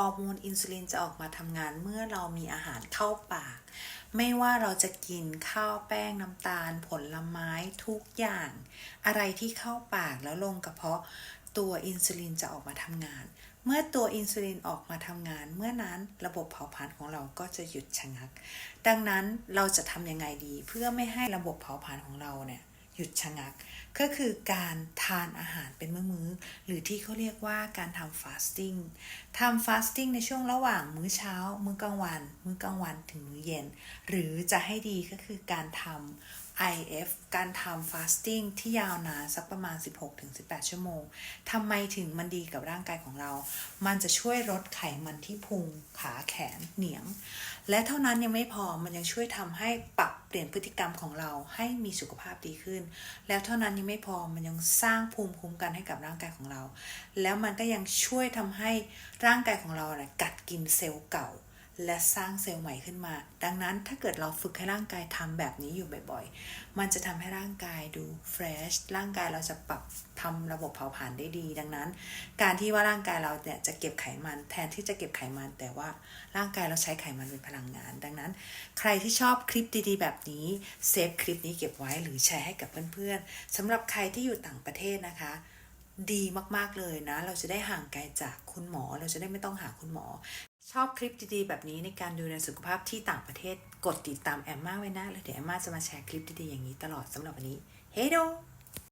อร์โมนอินซูลินจะออกมาทำงานเมื่อเรามีอาหารเข้าปาก ไม่ว่าเราจะกินข้าวแป้งน้ำตาล ผลไม้ทุกอย่าง อะไรที่เข้าปากแล้วลงกระเพาะตัวอินซูลินจะออกมาทำงาน เมื่อตัวอินซูลินออกมาทำงาน เมื่อนั้นระบบเผาผลาญของเราก็จะหยุดชะงัก ดังนั้นเราจะทำยังไงดีเพื่อไม่ให้ระบบเผาผลาญของเราเนี่ย หยุดชะงัก ก็คือการทานอาหารเป็นมื้อๆหรือที่เขาเรียกว่าการทำฟาสติ้งทำฟาสติ้งในช่วงระหว่างมื้อเช้า มื้อกลางวัน มื้อกลางวันถึงมื้อเย็น หรือจะให้ดีก็คือการทำ IF การทำฟาสติ้งที่ยาวนานสักประมาณ 16-18 ชั่วโมง ทำไมถึงมันดีกับร่างกายของเรา มันจะช่วยลดไขมันที่พุง ขาแขน เหนียง และเท่านั้นยังไม่พอ มันยังช่วยทำให้ปรับเปลี่ยนพฤติกรรมของเราให้มีสุขภาพดีขึ้น แล้วเท่านั้นยังไม่พอ มันยังสร้างภูมิคุ้มกันให้กับร่างกายของเรา แล้วมันก็ยังช่วยทำให้ร่างกายของเราเนี่ยกัดกินเซลล์เก่า และสร้างเซลล์ใหม่ขึ้นมา ดังนั้นถ้าเกิดเราฝึกให้ร่างกายทำแบบนี้อยู่บ่อยๆ มันจะทำให้ร่างกายดูเฟรช ร่างกายเราจะปรับทำระบบเผาผลาญได้ดี ดังนั้น การที่ว่าร่างกายเราเนี่ยจะเก็บไขมัน แทนที่จะเก็บไขมัน แต่ว่าร่างกายเราใช้ไขมันเป็นพลังงาน ดังนั้น ใครที่ชอบคลิปดีๆ แบบนี้เซฟคลิปนี้เก็บไว้หรือแชร์ให้กับเพื่อนๆสำหรับใครที่อยู่ต่างประเทศนะคะดีมาก ๆ เลยนะ เราจะได้ห่างไกลจากคุณหมอ เราจะได้ไม่ต้องหาคุณหมอ ชอบคลิปดีๆ แบบนี้ในการดูแลสุขภาพที่ต่างประเทศ กดติดตามแอมมาไว้นะแล้วเดี๋ยวแอมมาจะมาแชร์คลิปดีๆอย่างนี้ตลอดสำหรับวันนี้ เฮ้โด